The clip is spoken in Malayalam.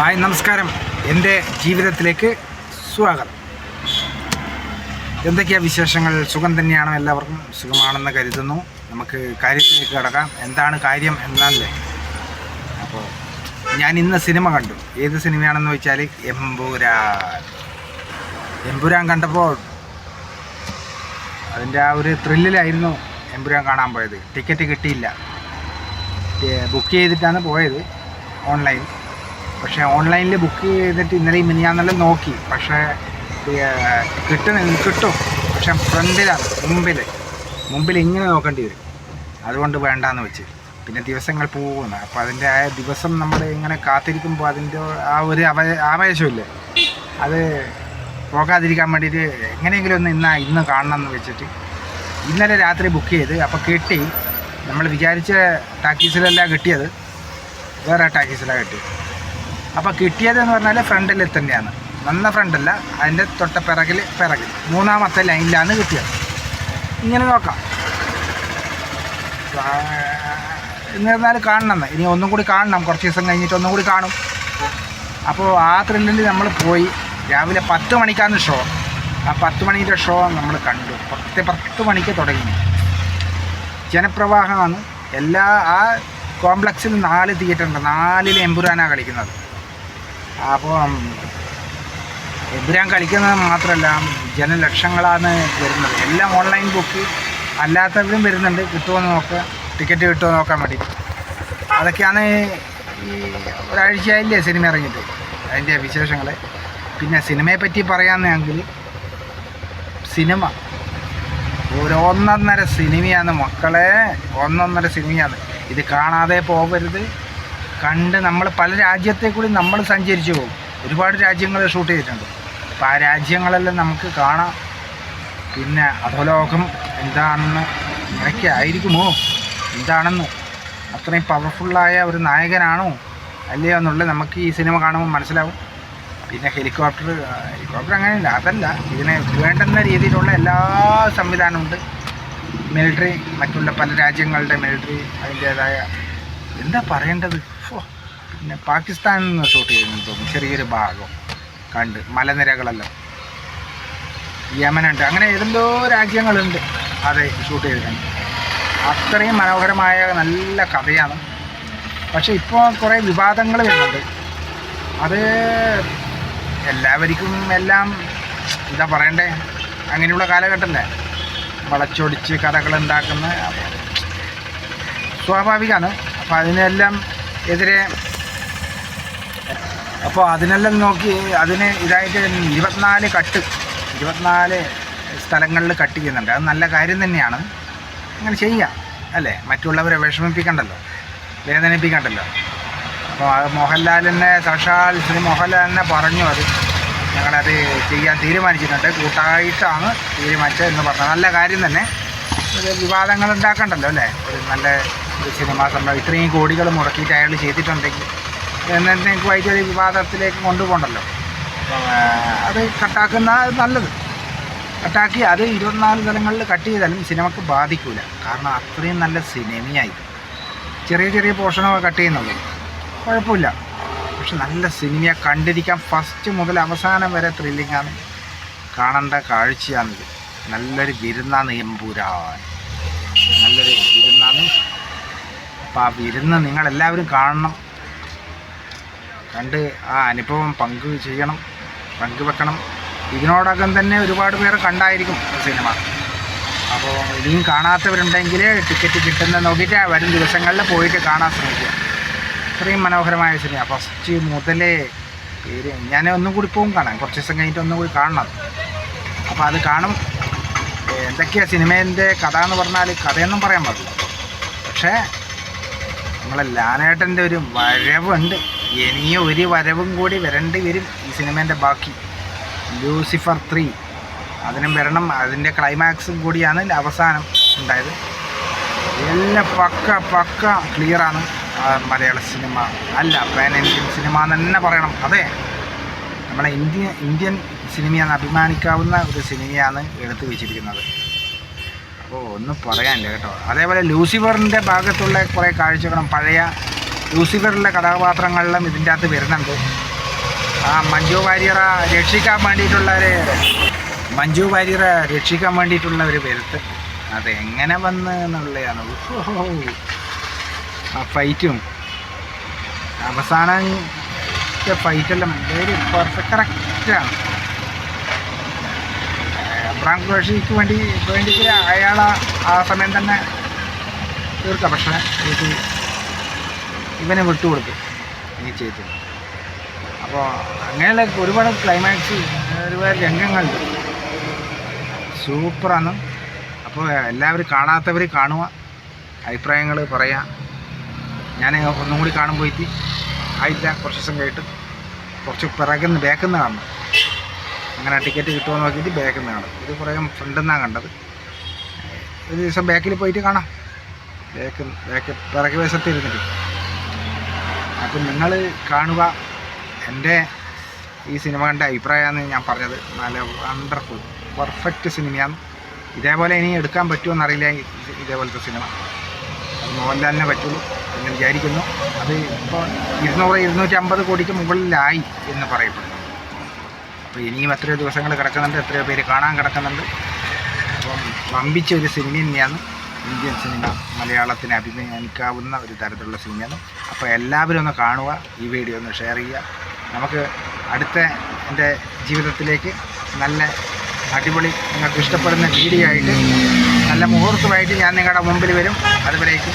ഹായ് നമസ്കാരം. എന്റെ ജീവിതത്തിലേക്ക് സ്വാഗതം. എന്തൊക്കെയാണ് വിശേഷങ്ങൾ? സുഖം തന്നെയാണോ. എല്ലാവർക്കും സുഖമാണെന്ന് കരുതുന്നു. നമുക്ക് കാര്യത്തിലേക്ക് കിടക്കാം. എന്താണ് കാര്യം എന്നല്ലേ? അപ്പോൾ ഞാൻ ഇന്ന് സിനിമ കണ്ടു. ഏത് സിനിമയാണെന്ന് വെച്ചാൽ എമ്പുരാൻ. എമ്പുരാൻ കണ്ടപ്പോൾ അതിന്റെ ആ ഒരു ത്രില്ലിലായിരുന്നു എമ്പുരാൻ കാണാൻ പോയത്. ടിക്കറ്റ് കിട്ടിയില്ല. ബുക്ക് ചെയ്തിട്ടാണ് പോയത് ഓൺലൈൻ. പക്ഷേ ഓൺലൈനിൽ ബുക്ക് ചെയ്തിട്ട് ഇന്നലെയും മിനിയാന്നെല്ലാം നോക്കി. പക്ഷേ കിട്ടുന്ന കിട്ടും. പക്ഷേ ഫ്രണ്ടിലാണ് മുമ്പിൽ മുമ്പിൽ ഇങ്ങനെ നോക്കേണ്ടി വരും. അതുകൊണ്ട് വേണ്ടാന്ന് വെച്ച്. പിന്നെ ദിവസങ്ങൾ പോകുന്നു. അപ്പോൾ അതിന്റെ ആ ദിവസം നമ്മൾ ഇങ്ങനെ കാത്തിരിക്കുമ്പോൾ അതിന്റെ ആ ഒരു അവ ആവേശമില്ലേ? അത് പോകാതിരിക്കാൻ വേണ്ടിയിട്ട് എങ്ങനെയെങ്കിലും ഒന്ന് ഇന്ന് ഇന്ന് കാണണം എന്ന് വെച്ചിട്ട് ഇന്നലെ രാത്രി ബുക്ക് ചെയ്ത് അപ്പോൾ കിട്ടി. നമ്മൾ വിചാരിച്ച ടാക്കീസിലല്ല കിട്ടിയത്. വേറെ ടാക്കീസിലാണ് കിട്ടിയത്. അപ്പോൾ കിട്ടിയതെന്ന് പറഞ്ഞാൽ ഫ്രണ്ടിൽ തന്നെയാണ്. വന്ന ഫ്രണ്ടല്ല അതിന്റെ തൊട്ട പിറകിൽ പിറകിൽ മൂന്നാമത്തെ ലൈനിലാണ് കിട്ടിയത്. ഇങ്ങനെ നോക്കാം. എന്നിരുന്നാൽ കാണണം. ഇനി ഒന്നും കൂടി കാണണം. കുറച്ച് ദിവസം കഴിഞ്ഞിട്ട് ഒന്നും കൂടി കാണും. അപ്പോൾ ആ ത്രില്ലിൽ നമ്മൾ പോയി. രാവിലെ പത്ത് മണിക്കാണ് ഷോ ആ പത്ത് മണീന്റെ ഷോ നമ്മൾ കണ്ടു. പത്ത് പത്ത് മണിക്ക് തുടങ്ങി. ജനപ്രവാഹമാണ്. എല്ലാ ആ കോംപ്ലക്സിൽ നാല് തിയേറ്റർ ഉണ്ട്. നാലിൽ എമ്പുരാനാണ് കളിക്കുന്നത്. അപ്പോൾ എമ്പുരാൻ കളിക്കുന്നത് മാത്രമല്ല ജനലക്ഷങ്ങളാണ് വരുന്നത്. എല്ലാം ഓൺലൈൻ ബുക്ക് അല്ലാത്തവരും വരുന്നുണ്ട്. കിട്ടുമോ നോക്കുക ടിക്കറ്റ് കിട്ടുമോ നോക്കാൻ വേണ്ടി. അതൊക്കെയാണ് ഈ ഒരാഴ്ചയായില്ലേ സിനിമ ഇറങ്ങിയിട്ട് അതിന്റെ വിശേഷങ്ങൾ. പിന്നെ സിനിമയെ പറ്റി പറയാമെന്നെങ്കിൽ സിനിമ ഒരു സിനിമയാണ് മക്കളെ. ഒന്നൊന്നര സിനിമയാണ് ഇത് കാണാതെ പോകരുത്. കണ്ട് നമ്മൾ പല രാജ്യത്തെ കൂടി നമ്മൾ സഞ്ചരിച്ചു പോകും. ഒരുപാട് രാജ്യങ്ങൾ ഷൂട്ട് ചെയ്തിട്ടുണ്ട്. അപ്പോൾ ആ രാജ്യങ്ങളെല്ലാം നമുക്ക് കാണാം. പിന്നെ അധോലോകം എന്താണെന്ന് ഇങ്ങനെയൊക്കെ ആയിരിക്കുമോ? എന്താണെന്ന് അത്രയും പവർഫുള്ളായ ഒരു നായകനാണോ അല്ലയോ എന്നുള്ളത് നമുക്ക് ഈ സിനിമ കാണുമ്പോൾ മനസ്സിലാവും. പിന്നെ ഹെലികോപ്റ്റർ ഹെലികോപ്റ്റർ അങ്ങനെയില്ല അതല്ല. ഇതിന് വേണ്ടുന്ന രീതിയിലുള്ള എല്ലാ സംവിധാനമുണ്ട് മിലിറ്ററി മറ്റുള്ള പല രാജ്യങ്ങളുടെ മിലിറ്ററി അതിന്റേതായ എന്താ പറയേണ്ടത്? പിന്നെ പാകിസ്ഥാനിൽ നിന്ന് ഷൂട്ട് ചെയ്യുന്നു തോന്നുന്നു. ചെറിയൊരു ഭാഗം. കണ്ട്. മലനിരകളെല്ലാം. യമനുണ്ട്. അങ്ങനെ ഏതെല്ലോ രാജ്യങ്ങളുണ്ട് അതെ ഷൂട്ട് ചെയ്തിട്ടുണ്ട് അത്രയും മനോഹരമായ നല്ല കഥയാണ്. പക്ഷേ ഇപ്പോൾ കുറേ വിവാദങ്ങൾ വരുന്നുണ്ട്. അത് എല്ലാവർക്കും എല്ലാം എന്താ പറയണ്ടേ? അങ്ങനെയുള്ള കാലഘട്ടമല്ലേ? വളച്ചൊടിച്ച് കഥകൾ ഉണ്ടാക്കുന്ന. സ്വാഭാവികമാണ്. അപ്പോൾ അതിനെല്ലാം എതിരെ അപ്പോൾ അതിനെല്ലാം നോക്കി അതിന് ഇതായിട്ട് ഇരുപത്തിനാല് കട്ട് ഇരുപത്തിനാല് സ്ഥലങ്ങളിൽ കട്ട് ചെയ്യുന്നുണ്ട്. അത് നല്ല കാര്യം തന്നെയാണ്. അങ്ങനെ ചെയ്യാം അല്ലേ? മറ്റുള്ളവരെ വിഷമിപ്പിക്കണ്ടല്ലോ വേദനിപ്പിക്കണ്ടല്ലോ. അപ്പോൾ അത് മോഹൻലാലിനെ സാക്ഷാൽ ശ്രീ മോഹൻലാൽ തന്നെ പറഞ്ഞു അത്. ഞങ്ങളത് ചെയ്യാൻ തീരുമാനിച്ചിട്ടുണ്ട്. കൂട്ടായിട്ടാണ് തീരുമാനിച്ചത് എന്ന് പറഞ്ഞത്. നല്ല കാര്യം തന്നെ. വിവാദങ്ങൾ ഉണ്ടാക്കണ്ടല്ലോ അല്ലേ? ഒരു നല്ല ഒരു സിനിമാ സംഭവം. ഇത്രയും കോടികൾ മുടക്കിയിട്ട് അയാൾ ചെയ്തിട്ടുണ്ടെങ്കിൽ എന്നേക്കുമായിട്ട് വൈദ്യുതി വിവാദത്തിലേക്ക് കൊണ്ടുപോകണ്ടല്ലോ. അത് കട്ടാക്കുന്ന നല്ലത്. കട്ടാക്കി അത് ഇരുപത്തിനാല് തലങ്ങളിൽ കട്ട് ചെയ്താലും സിനിമക്ക് ബാധിക്കില്ല കാരണം അത്രയും നല്ല സിനിമയായി ചെറിയ ചെറിയ പോർഷനൊക്കെ കട്ട് ചെയ്യുന്നുള്ളൂ. കുഴപ്പമില്ല. പക്ഷെ നല്ല സിനിമയെ കണ്ടിരിക്കാൻ ഫസ്റ്റ് മുതൽ അവസാനം വരെ ത്രില്ലിങ്ങാണ് കാണേണ്ട കാഴ്ചയാണിത്. നല്ലൊരു വിരുന്നാണ് എമ്പുരാൻ. നല്ലൊരു വിരുന്നാണ്. അപ്പോൾ ആ വിരുന്ന് നിങ്ങളെല്ലാവരും കാണണം. കണ്ട് ആ അനുഭവം പങ്കു ചെയ്യണം പങ്കുവെക്കണം ഇതിനോടകം തന്നെ ഒരുപാട് പേർ കണ്ടായിരിക്കും സിനിമ. അപ്പോൾ ഇനിയും കാണാത്തവരുണ്ടെങ്കിൽ ടിക്കറ്റ് കിട്ടുന്ന നോക്കിയിട്ട് വരും ദിവസങ്ങളിൽ പോയിട്ട് കാണാൻ ശ്രമിക്കുക. ഇത്രയും മനോഹരമായ സിനിമ ഫസ്റ്റ് മുതലേ പേര് ഞാൻ ഒന്നും കൂടി പോകും കാണാൻ കുറച്ച് ദിവസം കഴിഞ്ഞിട്ട് ഒന്നും കൂടി കാണണം. അപ്പോൾ അത് കാണും. എന്തൊക്കെയാണ് സിനിമേന്റെ കഥ എന്ന് പറഞ്ഞാൽ കഥയൊന്നും പറയാൻ പാടില്ല. പക്ഷേ നമ്മളെ ലാലേട്ടന്റെ ഒരു വരവുണ്ട്. ഇനിയും ഒരു വരവും കൂടി വരേണ്ടി വരും ഈ സിനിമേന്റെ ബാക്കി. Lucifer three. അതിനും വരണം. അതിന്റെ ക്ലൈമാക്സും കൂടിയാണ് അവസാനം ഉണ്ടായത്. എല്ലാം പക്ക പക്ക ക്ലിയറാണ് മലയാള സിനിമ. അല്ല പാൻ ഇന്ത്യൻ സിനിമ എന്ന് തന്നെ പറയണം. അതെ. നമ്മളെ ഇന്ത്യ ഇന്ത്യൻ സിനിമയാണ് അഭിമാനിക്കാവുന്ന ഒരു സിനിമയാണ് എടുത്തു വെച്ചിരിക്കുന്നത്. അപ്പോൾ ഒന്നും പറയാനില്ല കേട്ടോ. അതേപോലെ ലൂസിഫറിന്റെ ഭാഗത്തുള്ള കുറേ കാഴ്ചകളും പഴയ ലൂസിഫറിലെ കഥാപാത്രങ്ങളിലും ഇതിന്റെ അകത്ത് വരുന്നുണ്ട്. ആ മഞ്ജു വാര്യറെ രക്ഷിക്കാൻ വേണ്ടിയിട്ടുള്ള ഒരു മഞ്ജു വാര്യറെ രക്ഷിക്കാൻ വേണ്ടിയിട്ടുള്ള ഒരു വരുത്ത് അതെങ്ങനെ വന്ന് എന്നുള്ളതാണ്. ആ ഫൈറ്റും അവസാനം ഫൈറ്റെല്ലാം വെരി പെർഫെക്റ്റ് കറക്റ്റാണ് അബ്രാം ഘോഷിക്ക് വേണ്ടി വേണ്ടി അയാൾ ആ സമയം തന്നെ തീർക്കാം. പക്ഷേ ഇവനെ വിട്ടുകൊടുത്തു ഈ ചേച്ചി അപ്പോൾ അങ്ങനെയുള്ള ഒരുപാട് ക്ലൈമാക്സ് ഒരുപാട് രംഗങ്ങളുണ്ട് സൂപ്പറാണ്. അപ്പോൾ എല്ലാവരും കാണാത്തവർ കാണുക അഭിപ്രായങ്ങൾ പറയാം. ഞാൻ ഒന്നും കൂടി കാണുമ്പോൾ എത്തി. ആയില്ല കുറച്ച് ദിവസം കഴിഞ്ഞിട്ട് കുറച്ച് പിറകുന്ന ബാക്കിൽ നിന്ന് കാണണം. അങ്ങനെ ടിക്കറ്റ് കിട്ടുമോ നോക്കിയിട്ട് ബാക്കിൽ നിന്ന് കാണും ഇത് കുറേ ഫ്രണ്ടിൽ നിന്നാണ് കണ്ടത്. ഒരു ദിവസം ബാക്കിൽ പോയിട്ട് കാണാം. ബാക്ക് ബാക്ക് പിറകു വശത്ത് ഇരുന്നിട്ട്. അപ്പം നിങ്ങൾ കാണുക. എന്റെ ഈ സിനിമ കണ്ട അഭിപ്രായമാണ് ഞാൻ പറഞ്ഞത്. നല്ല വണ്ടർഫുൾ പെർഫെക്റ്റ് സിനിമയാണ് ഇതേപോലെ ഇനി എടുക്കാൻ പറ്റുമോ ഇതേപോലത്തെ സിനിമ അത് മോഹൻലാലിനെ പറ്റുള്ളൂ എന്ന് വിചാരിക്കുന്നു. അത് ഇപ്പോൾ ഇരുന്നൂറ് ഇരുന്നൂറ്റി അമ്പത് കോടിക്ക് മുകളിലായി എന്ന് പറയപ്പെടുന്നു. അപ്പോൾ ഇനിയും എത്രയോ ദിവസങ്ങൾ കിടക്കുന്നുണ്ട് എത്രയോ പേര് കാണാൻ കിടക്കുന്നുണ്ട്. അപ്പം വമ്പിച്ച ഒരു സിനിമ തന്നെയാണ്. ഇന്ത്യൻ സിനിമ മലയാളത്തിന് അഭിമാനിക്കാവുന്ന ഒരു തരത്തിലുള്ള സിനിമയാണ്. അപ്പോൾ എല്ലാവരും ഒന്ന് കാണുക ഈ വീഡിയോ ഒന്ന് ഷെയർ ചെയ്യുക. നമുക്ക് അടുത്ത എന്റെ ജീവിതത്തിലേക്ക് നല്ല അടിപൊളി നിങ്ങൾക്ക് ഇഷ്ടപ്പെടുന്ന വീഡിയോ ആയിട്ട് നല്ല മുഹൂർത്തമായിട്ട് ഞാൻ നിങ്ങളുടെ മുമ്പിൽ വരും. അതുവരേക്കും.